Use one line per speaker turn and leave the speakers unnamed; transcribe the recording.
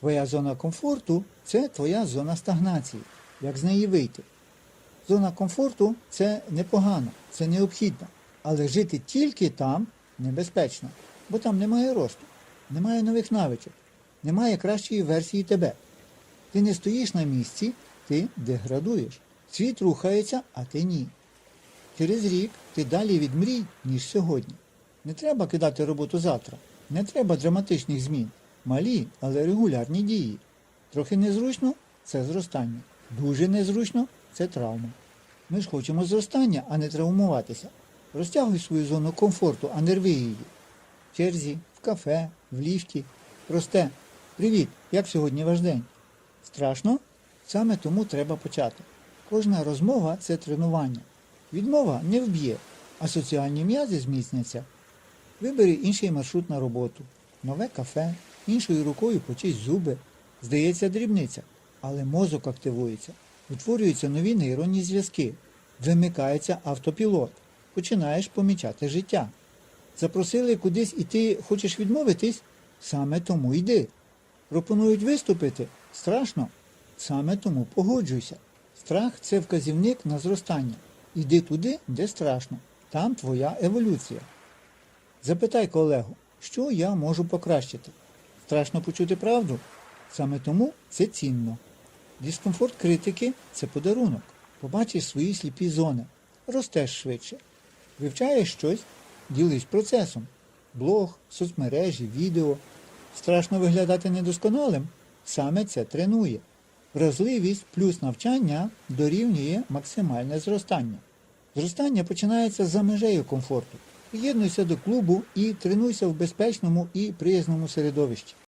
Твоя зона комфорту це твоя зона стагнації. Як з неї вийти? Зона комфорту це непогано, це необхідно. Але жити тільки там небезпечно, бо там немає росту, немає нових навичок, немає кращої версії тебе. Ти не стоїш на місці, ти деградуєш. Світ рухається, а ти ні. Через рік ти далі від мрій, ніж сьогодні. Не треба кидати роботу завтра. Не треба драматичних змін. Малі, але регулярні дії. Трохи незручно це зростання. Дуже незручно це травма. Ми ж хочемо зростання, а не травмуватися. Розтягуй свою зону комфорту, а не рви її. В черзі, в кафе, в ліфті. Просте. Привіт, як сьогодні ваш день? Страшно? Саме тому треба почати. Кожна розмова це тренування. Відмова не вб'є, а соціальні м'язи зміцняться. Вибери інший маршрут на роботу, нове кафе, іншою рукою почись зуби. Здається, дрібниця, але мозок активується, утворюються нові нейронні зв'язки, вимикається автопілот, починаєш помічати життя. Запросили кудись і ти хочеш відмовитись? Саме тому йди. Пропонують виступити? Страшно? Саме тому погоджуйся. Страх це вказівник на зростання. Йди туди, де страшно. Там твоя еволюція. Запитай колегу, що я можу покращити. Страшно почути правду? Саме тому це цінно. Дискомфорт критики це подарунок. Побачиш свої сліпі зони, ростеш швидше. Вивчаєш щось, ділись процесом. Блог, соцмережі, відео. Страшно виглядати недосконалим? Саме це тренує. Вразливість плюс навчання дорівнює максимальне зростання. Зростання починається за межею комфорту. Приєднуйся до клубу і тренуйся в безпечному і приязному середовищі.